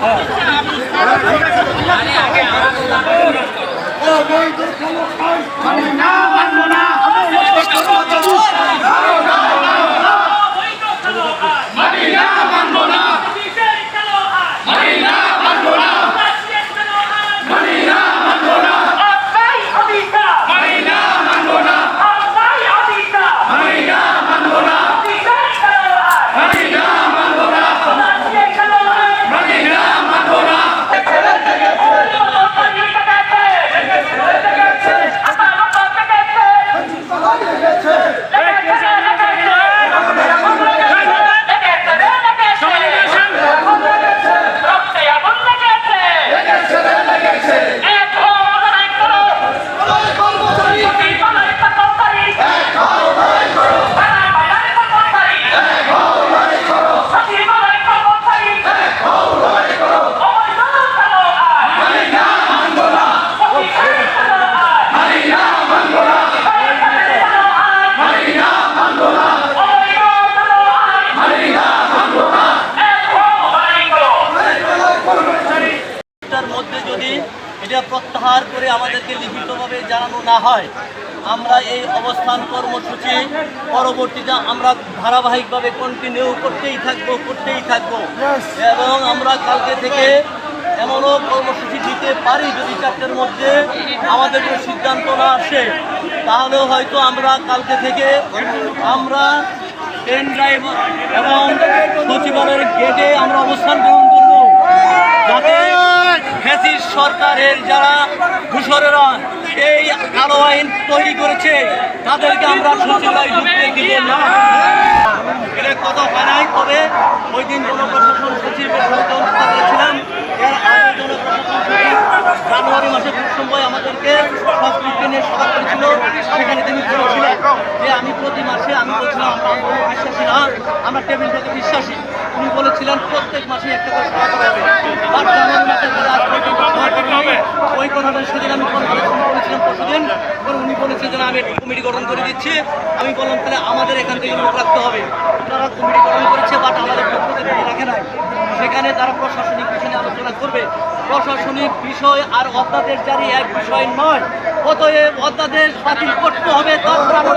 তার এটা প্রত্যাহার করে আমাদেরকে লিখিতভাবে জানানো না হয়। আমরা এই অবস্থান কর্মসূচি পরবর্তীতে আমরা ধারাবাহিকভাবে কন্টিনিউ করতেই থাকব করতেই থাকব। এবং আমরা কালকে থেকে এমনও কর্মসূচি দিতে পারি যদি চারটের মধ্যে আমাদের কোনো সিদ্ধান্ত না আসে তাহলেও হয়তো আমরা কালকে থেকে আমরা ট্রেন ড্রাইভ এবং সচিবালয়ের গেটে আমরা অবস্থান গ্রহণ করব। যাতে ফ্যাসিস্ট সরকারের যারা ঘুষরেরা এই কালো আইন তৈরি করেছে, তাদেরকে আমরা সচিবালয় ঢুকতে দিব না। এটা কত বানাই তবে ওই দিন জনপ্রশাসন সচিবের সাথে কথা বলেছিলাম এর আগে জনপ্রশাসন সচিব জানুয়ারি মাসে খুব সময় আমাদেরকে দিকে নিয়ে সভা করেছিল। সেখানে তিনি বলেছিলেন যে, আমি প্রতি মাসে, আমি বলছিলাম, আমরা বিশ্বাসী না, আমরা টেবিল থেকে বিশ্বাসী। উনি বলেছিলেন, প্রত্যেক মাসে একটা করে সভা করা হবে আর জানুয়ারি মাসের পরে আজ পর্যন্ত সভা করা হবে। ওই কথাটা সেদিন আমি ফোন করেছিলাম পরে উনি বলেছে যে আমি একটা কমিটি গঠন করে দিচ্ছি। আমি বললাম, তাহলে আমাদের এখান থেকে লোক রাখতে হবে। তারা কমিটি গঠন করেছে বাট আমাদের পক্ষ রাখে নাই। সেখানে তারা প্রশাসনিক বিষয় আলোচনা করবে। প্রশাসনিক বিষয় আর অধ্যাদেশ জারি এক বিষয় নয়। অতএব অধ্যাদেশ বাতিল করতে হবে তারপর